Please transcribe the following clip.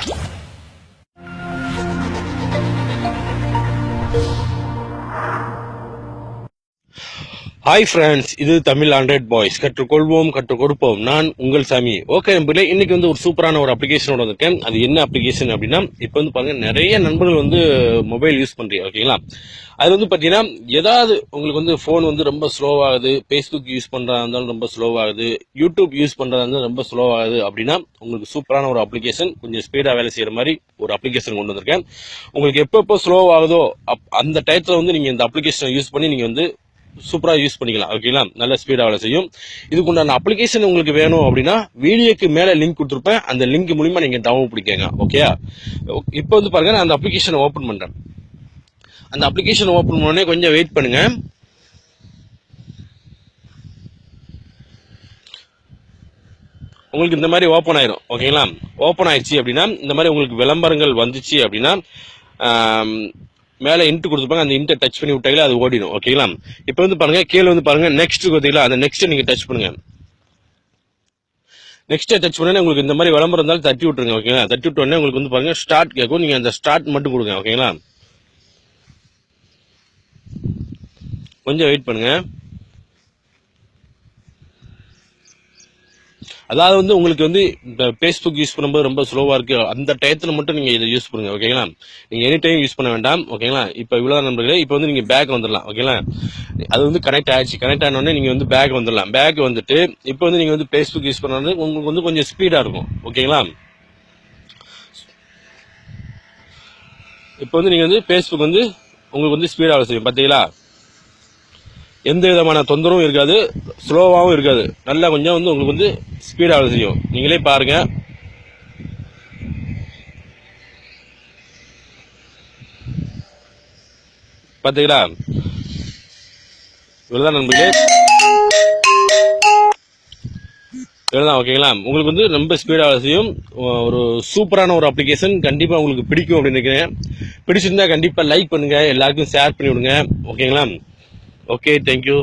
Yeah. Hi friends இது Tamil Android boys கற்றுக்கொள்வோம் கற்றுக் கொடுப்போம் நான் உங்கள் சாமி. ஓகே நண்பர்களே இன்னைக்கு வந்து ஒரு சூப்பரான ஒரு அப்ளிகேஷனோட வந்திருக்கேன். அது என்ன அப்ளிகேஷன் அப்படின்னா இப்போ வந்து பாருங்க நிறைய நண்பர்கள் வந்து மொபைல் யூஸ் பண்றீங்க ஓகேங்களா அது வந்து பார்த்தீங்கன்னா ஏதாவது உங்களுக்கு வந்து ஃபோன் வந்து ரொம்ப ஸ்லோவாகுது ஃபேஸ்புக் யூஸ் பண்ணுறதா இருந்தாலும் ரொம்ப ஸ்லோவாகுது யூடியூப் யூஸ் பண்ணுறதா இருந்தாலும் ரொம்ப ஸ்லோவாகுது அப்படின்னா உங்களுக்கு சூப்பரான ஒரு அப்ளிகேஷன் கொஞ்சம் ஸ்பீடாக வேலை செய்கிற மாதிரி ஒரு அப்ளிகேஷன் கொண்டு வந்திருக்கேன். உங்களுக்கு எப்பப்போ ஸ்லோவாகுதோ ஆகுதோ அப் அந்த டயத்தில் வந்து நீங்கள் இந்த அப்ளிகேஷனை யூஸ் பண்ணி நீங்கள் வந்து சூப்பராக யூஸ் பண்ணிக்கலாம் ஓகேங்களா நல்ல ஸ்பீடாக வேலை செய்யும். இதுக்கு உண்டான அப்ளிகேஷன் உங்களுக்கு வேணும் அப்படின்னா வீடியோக்கு மேலே லிங்க் கொடுத்துருப்பேன். அந்த லிங்க் மூலிமா நீங்கள் டவுன்லோட் பண்ணிக்கோங்க ஓகே இப்போ வந்து பாருங்க நான் அந்த அப்ளிகேஷனை ஓப்பன் பண்ணுறேன் அந்த அப்ளிகேஷன் ஓப்பன் பண்ணோடனே கொஞ்சம் வெயிட் பண்ணுங்கள் உங்களுக்கு இந்த மாதிரி ஓப்பன் ஆயிரும் ஓகேங்களா ஓப்பன் ஆயிடுச்சு அப்படின்னா இந்த மாதிரி உங்களுக்கு விளம்பரங்கள் வந்துச்சு அப்படின்னா மேலே இன்ட்டு கொடுத்துருப்பாங்க அந்த இன்ட்டை டச் பண்ணி விட்டாங்களே அது ஓடிடும் ஓகேங்களா இப்போ வந்து பாருங்க கீழே வந்து பாருங்க நெக்ஸ்ட் பார்த்தீங்களா? அந்த நெக்ஸ்ட் நீங்க டச் பண்ணுங்க. நெக்ஸ்ட் டச் பண்ணா உங்களுக்கு இந்த மாதிரி விளம்பரம் இருந்தாலும் தட்டி விட்டுருங்க ஓகேங்களா தட்டி விட்டோன்னே உங்களுக்கு வந்து பாருங்க ஸ்டார்ட் கேட்கும். நீங்க அந்த ஸ்டார்ட் மட்டும் கொடுங்க ஓகேங்களா கொஞ்சம் வெயிட் பண்ணுங்க. அதாவது வந்து உங்களுக்கு வந்து ஃபேஸ்புக் யூஸ் பண்ணும்போது ரொம்ப ஸ்லோவாக இருக்குது அந்த டயத்தில் மட்டும் நீங்கள் இதை யூஸ் பண்ணுங்கள் ஓகேங்களா நீங்கள் எனி டைம் யூஸ் பண்ண வேண்டாம் ஓகேங்களா இப்போ இவ்வளவு நம்பர்களே இப்போ வந்து நீங்கள் பேக் வந்துடலாம் ஓகேங்களா அது வந்து கனெக்ட் ஆகிடுச்சு கனெக்ட் ஆனோடனே நீங்கள் வந்து பேக் வந்துடலாம் பேக் வந்துட்டு இப்போ வந்து நீங்கள் வந்து ஃபேஸ்புக் யூஸ் பண்ணுறது உங்களுக்கு வந்து கொஞ்சம் ஸ்பீடாக இருக்கும் ஓகேங்களா இப்போ வந்து நீங்கள் வந்து ஃபேஸ்புக் வந்து உங்களுக்கு வந்து ஸ்பீடாக வேலை செய்யும் பார்த்தீங்களா எந்த விதமான தொந்தரவும் இருக்காது ஸ்லோவாகவும் இருக்காது. நல்லா கொஞ்சம் வந்து உங்களுக்கு வந்து ஸ்பீடாக அவ்வளோ செய்யும் நீங்களே பாருங்க. பார்த்தீங்களா இவ்வளோதான் நண்பர்களே. இவ்வளோதான் ஓகேங்களா? உங்களுக்கு வந்து ரொம்ப ஸ்பீடாக வேலை செய்யும் ஒரு சூப்பரான ஒரு அப்ளிகேஷன் கண்டிப்பாக உங்களுக்கு பிடிக்கும் அப்படின்னு நினைக்கிறேன். பிடிச்சிருந்தா கண்டிப்பாக லைக் பண்ணுங்கள் எல்லாருக்கும் ஷேர் பண்ணி விடுங்க ஓகேங்களா ஓகே தேங்க்யூ